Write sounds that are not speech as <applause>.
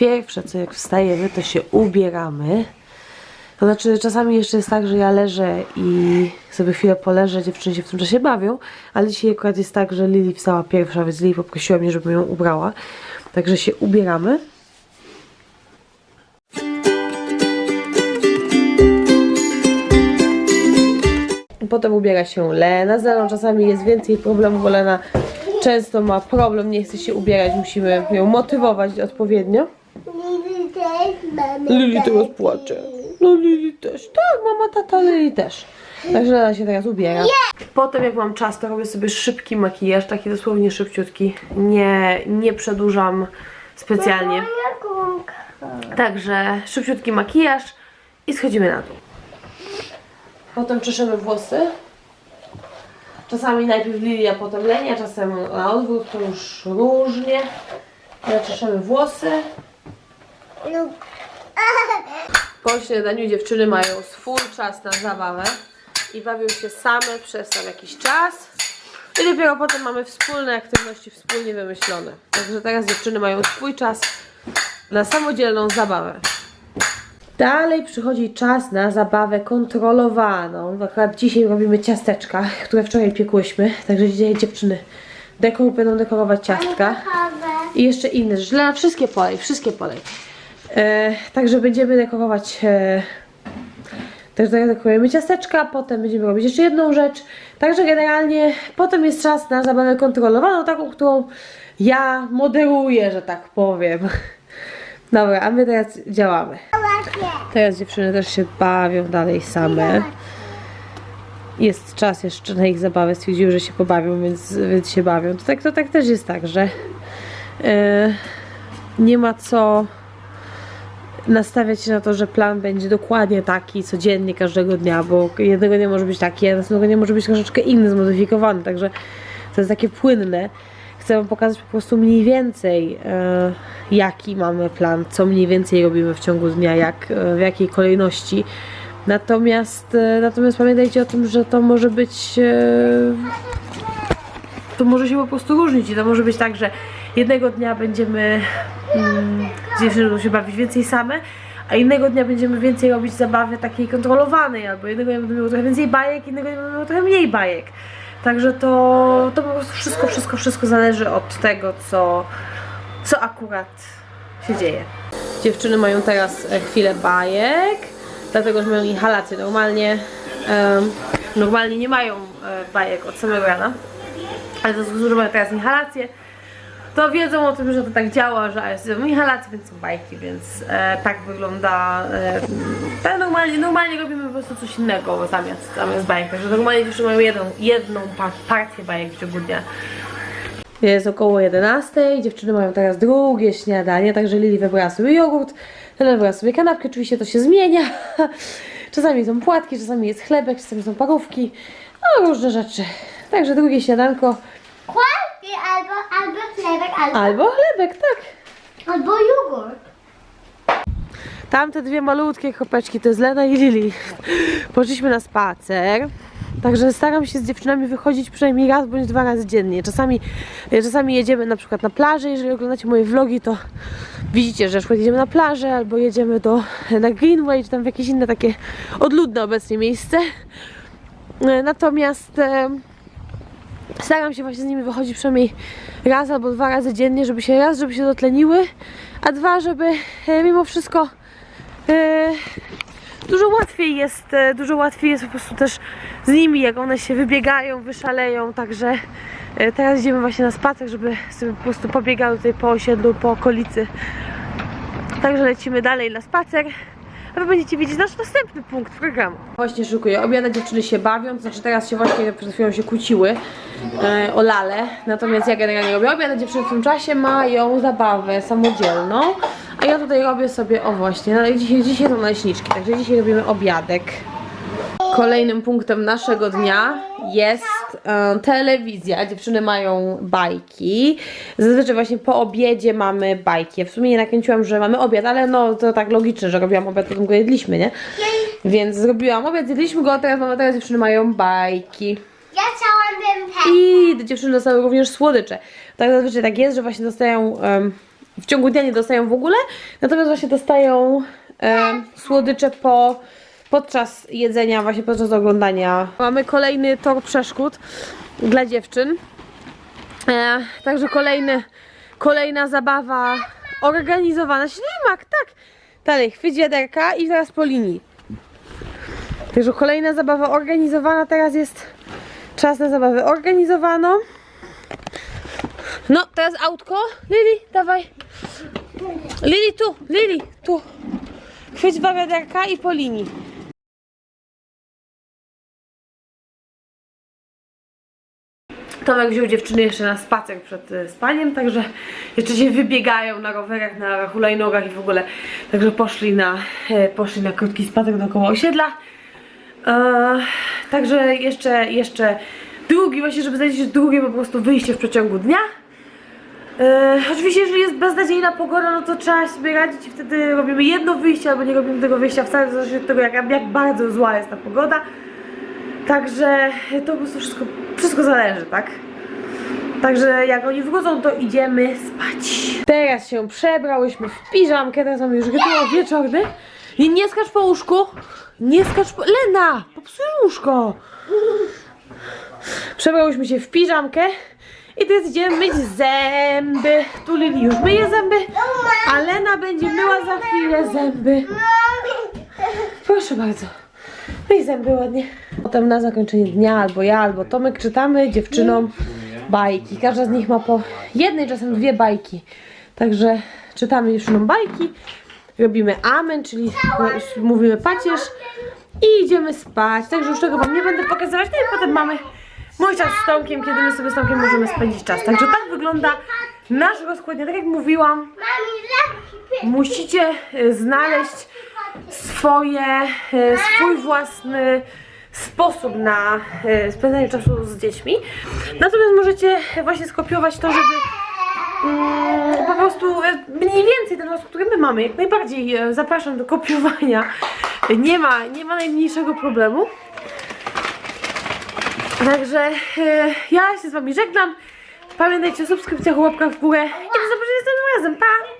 pierwsze co jak wstajemy, to się ubieramy. To znaczy czasami jeszcze jest tak, że ja leżę i sobie chwilę poleżę, dziewczyny się w tym czasie bawią, ale dzisiaj akurat jest tak, że Lili wstała pierwsza, więc Lili poprosiła mnie, żebym ją ubrała. Także się ubieramy. Potem ubiera się Lena. Z Leną czasami jest więcej problemów, bo Lena często ma problem, nie chce się ubierać, musimy ją motywować odpowiednio. Lili teraz płacze. No Lili też. Tak, mama, tata, Lili też. Także Lena się teraz ubiera. Potem jak mam czas, to robię sobie szybki makijaż, taki dosłownie szybciutki. Nie, nie przedłużam specjalnie. Także szybciutki makijaż i schodzimy na dół. Potem czeszemy włosy. Czasami najpierw Lilia, potem Lenia, czasem na odwrót, to już różnie. Ale czeszemy włosy. No, Po śniadaniu dziewczyny mają swój czas na zabawę i bawią się same przez tam jakiś czas. I dopiero potem mamy wspólne aktywności wspólnie wymyślone. Także teraz dziewczyny mają swój czas na samodzielną zabawę. Dalej przychodzi czas na zabawę kontrolowaną. Akurat dzisiaj robimy ciasteczka, które wczoraj piekłyśmy. Także dzisiaj dziewczyny dekor, będą dekorować ciastka. I jeszcze inne rzeczy. Wszystkie polej, wszystkie polej. E, także będziemy dekorować. E, teraz dekorujemy ciasteczka, potem będziemy robić jeszcze jedną rzecz. Także generalnie potem jest czas na zabawę kontrolowaną, taką, którą ja moderuję, że tak powiem. Dobra, a my teraz działamy. Teraz dziewczyny też się bawią dalej same. Jest czas jeszcze na ich zabawę, stwierdziły, że się pobawią, więc, więc się bawią. To tak, to tak też jest tak, że e, nie ma co nastawiać się na to, że plan będzie dokładnie taki codziennie, każdego dnia, bo jednego dnia może być taki, a następnego dnia może być troszeczkę inny, zmodyfikowany, także to jest takie płynne. Chcę Wam pokazać po prostu mniej więcej, e, jaki mamy plan, co mniej więcej robimy w ciągu dnia, jak, e, w jakiej kolejności. Natomiast, e, natomiast pamiętajcie o tym, że to może być e, to może się po prostu różnić i to może być tak, że jednego dnia będziemy mm, dziewczyny będą się bawić więcej same, a innego dnia będziemy więcej robić zabawy takiej kontrolowanej, albo jednego dnia będziemy miały trochę więcej bajek, innego dnia będziemy miały trochę mniej bajek. Także to, to po prostu wszystko, wszystko, wszystko zależy od tego, co, co akurat się dzieje. Dziewczyny mają teraz e, chwilę bajek, dlatego że mają inhalację. Normalnie, em, normalnie nie mają e, bajek od samego rana ale to że mają teraz inhalację, to wiedzą o tym, że to tak działa, że jest inhalacje, więc są bajki, więc e, tak wygląda. E, normalnie, normalnie robimy po prostu coś innego zamiast, zamiast bajek. Także normalnie dziewczyny mają jedną, jedną par- partię bajek w ciągu dnia. Jest około 11, dziewczyny mają teraz drugie śniadanie, także Lili wybrała sobie jogurt, Lena wybrała sobie kanapkę, oczywiście to się zmienia. <laughs> Czasami są płatki, czasami jest chlebek, czasami są parówki, no różne rzeczy. Także drugie śniadanko albo, albo chlebek, albo, albo chlebek, tak. albo jogurt. Tamte dwie malutkie kropeczki to jest Lena i Lili. Poszliśmy na spacer. Także staram się z dziewczynami wychodzić przynajmniej raz bądź dwa razy dziennie. Czasami, e, czasami jedziemy na przykład na plażę. Jeżeli oglądacie moje vlogi, to widzicie, że na przykład jedziemy na plażę albo jedziemy do, na Greenway, czy tam w jakieś inne takie odludne obecnie miejsce. E, Natomiast e, staram się właśnie z nimi wychodzić przynajmniej raz albo dwa razy dziennie, żeby się raz, żeby się dotleniły, a dwa, żeby e, mimo wszystko e, dużo łatwiej jest, e, dużo łatwiej jest po prostu też z nimi, jak one się wybiegają, wyszaleją, także teraz idziemy właśnie na spacer, żeby sobie po prostu pobiegały tutaj po osiedlu, po okolicy. Także lecimy dalej na spacer. A wy będziecie widzieć nasz następny punkt programu. Właśnie szykuję obiad, dziewczyny się bawią, znaczy teraz się właśnie przed chwilą się kłóciły e, o lalę. Natomiast ja generalnie robię obiad, a dziewczyny w tym czasie mają zabawę samodzielną. A ja tutaj robię sobie, o właśnie, no, dzisiaj, dzisiaj są naleśniczki, także dzisiaj robimy obiadek. Kolejnym punktem naszego dnia jest e, telewizja. Dziewczyny mają bajki. Zazwyczaj właśnie po obiedzie mamy bajki. Ja w sumie nie nakręciłam, że mamy obiad, ale no to tak logiczne, że robiłam obiad, potem go jedliśmy, nie? Więc zrobiłam obiad, zjedliśmy go, a teraz mamy, teraz dziewczyny mają bajki. Ja chciałam ten I dziewczyny dostały również słodycze. Tak zazwyczaj tak jest, że właśnie dostają em, w ciągu dnia nie dostają w ogóle, natomiast właśnie dostają e, słodycze po, podczas jedzenia, właśnie podczas oglądania. Mamy kolejny tor przeszkód dla dziewczyn. E, także kolejny, kolejna zabawa organizowana. Ślimak, tak. Dalej, chwyć wiaderka i teraz po linii. Także kolejna zabawa organizowana. Teraz jest czas na zabawę organizowaną. No, teraz autko. Lili, dawaj. Lili, tu, Lili, tu. Chwyć dwa wiaderka i po linii. Tomek wziął dziewczyny jeszcze na spacer przed e, spaniem, także jeszcze się wybiegają na rowerach, na hulajnogach i w ogóle. Także poszli na, e, poszli na krótki spacer dookoła osiedla. E, także jeszcze, jeszcze drugi, właśnie żeby znaleźć drugie po prostu wyjście w przeciągu dnia. E, oczywiście jeżeli jest beznadziejna pogoda, no to trzeba sobie radzić i wtedy robimy jedno wyjście albo nie robimy tego wyjścia wcale, w zależności od tego jak, jak bardzo zła jest ta pogoda. Także to po prostu wszystko, wszystko zależy, tak? Także jak oni wrócą, to idziemy spać. Teraz się przebrałyśmy w piżamkę, teraz mamy już rytuał wieczorny. Nie, nie skacz po łóżku. Nie skacz po... Lena! Popsujesz łóżko. Przebrałyśmy się w piżamkę. I teraz idziemy myć zęby. Tu Lili już myje zęby, a Lena będzie myła za chwilę zęby. Proszę bardzo. Myj zęby ładnie. Potem na zakończenie dnia albo ja, albo Tomek czytamy dziewczynom bajki. Każda z nich ma po jednej, czasem dwie bajki. Także czytamy dziewczynom bajki, robimy amen, czyli mówimy pacierz i idziemy spać. Także już tego wam nie będę pokazywać. No i potem mamy mój czas z Tomkiem, kiedy my sobie z Tomkiem możemy spędzić czas. Także tak wygląda nasz rozkład. dnia. Tak jak mówiłam, musicie y, znaleźć swoje, y, swój własny sposób na y, spędzanie czasu z dziećmi. Natomiast możecie właśnie skopiować to, żeby mm, po prostu y, mniej więcej ten los, który my mamy, jak najbardziej zapraszam do kopiowania. Nie ma, nie ma najmniejszego problemu. Także ja się z wami żegnam. Pamiętajcie o subskrypcjach, łapkach w górę i do zobaczenia następnym razem. Pa!